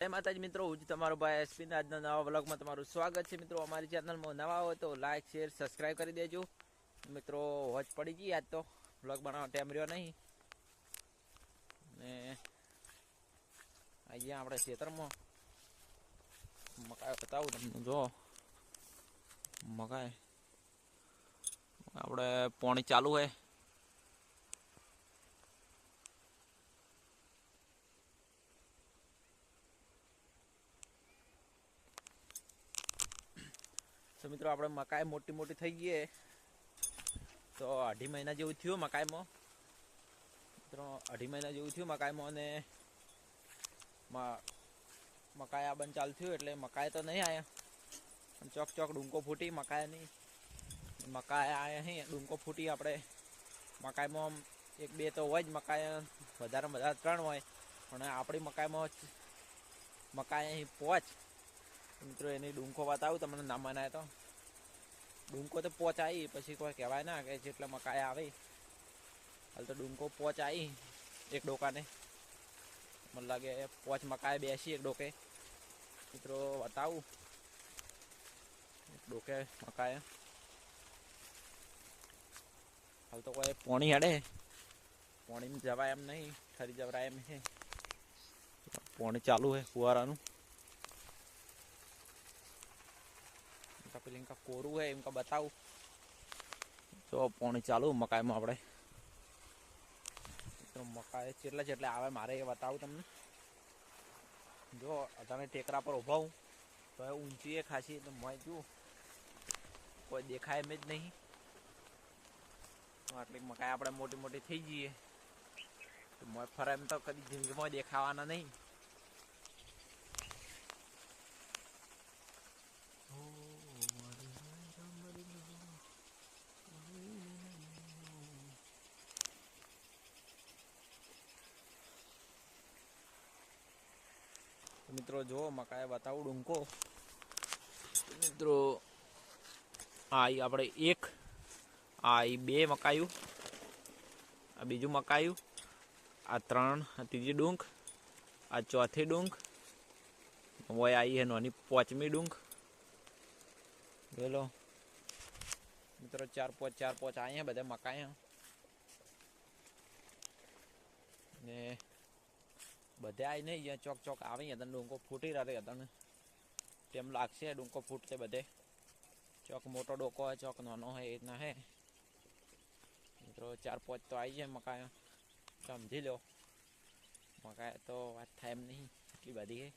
જય માતાજી મિત્રો, હું તમારો ભાઈ એસપીના આજના નવા બ્લોગમાં તમારું સ્વાગત છે. મિત્રો, અમારી ચેનલમાં નવા હોય તો લાઈક શેર સબસ્ક્રાઈબ કરી દેજો. મિત્રો વોચ પડી ગઈ આજ તો. બ્લોગ બનાવવા ટાઈમ રહ્યો નહીં. ને અહીંયા આપણે ખેતરમાં મકાઈ બતાવું તમને. જો, મકાઈ. આપણે પોણી ચાલુ હે તો મિત્રો, આપણે મકાઈ મોટી મોટી થઈ ગઈ તો અઢી મહિના જેવું થયું મકાઈમાં. મિત્રો, અઢી મહિના જેવું થયું મકાઈમાં અને મકાઈ આ બંધ ચાલુ થયું એટલે મકાઈ તો નહીં આવ્યા ચોક ચોક ડુંકો ફૂટી મકાઈની. મકાઈ આવ્યા અહીં ડુંકો ફૂટી આપણે મકાઈમાં એક બે તો હોય જ મકાઈ વધારે વધારે ત્રણ હોય. પણ આપણી મકાઈમાં મકાઈ અહીં પોચ મિત્રો, એની ડુંકો બતાવું, તમને ના મનાય તો. ડુંકો તો આવી પછી કોઈ કહેવાય ના કે જેટલા મકાઈ આવે. હાલ તો ડુંકો આવી એક ડોકાને. મને લાગે પોચ મકાઈ બેસી એક ડોકે. મિત્રો, બતાવું. એક ડોકે મકાઈ. હાલ તો કોઈ પોણી હેડે. પોણીમાં જવાય એમ નહીં ઠરી જવરાય એમ છે. પોણી ચાલુ છે, ફુવારાનું. પેલી ઇનકા કોરું હે, ઇનકા બતાવું. જો, પાણી ચાલુ, મકાઈમાં આપણે. તો મકાઈ ચેટલા ચેટલા આવે, મારે એ બતાવું તમને. જો, તમે ટેકરા પર ઊભા હું તો એ ઊંચી એ ખાસી તો મેં જુઓ. કોઈ દેખાય એમ જ નહીં. આટલી મકાઈ આપણે મોટી મોટી થઈ જઈએ. તો મેં ફરે એમ તો કદી જિંદગીમાં દેખાવાના નહીં. મિત્રો જો મકાએ બતાવું ડુંકો. મિત્રો, આ આપણે એક, આ બે મકાયું, આ બીજું મકાયું, આ ત્રણ, આ ત્રીજી ડુંક, આ ચોથી ડુંક હોય આવી હે નોની પાંચમી ડુંક. બોલો મિત્રો ચાર પાંચ ચાર પાંચ અહીંયા બધા મકાય. ને બધે નહીં, અહીંયા ચોક ચોક આવે હતા ડુંકો ફૂટી રહે તને તેમ લાગશે ડુંકો ફૂટશે બધે. ચોક મોટો ડોકો હોય, ચોક નાનો હોય, એ રીતના હે. મિત્રો, ચાર પાંચ તો આવી જાય મકાઈ. સમજી લો. મકાય તો વાત થાય એમ નહીં, એટલી બધી હે.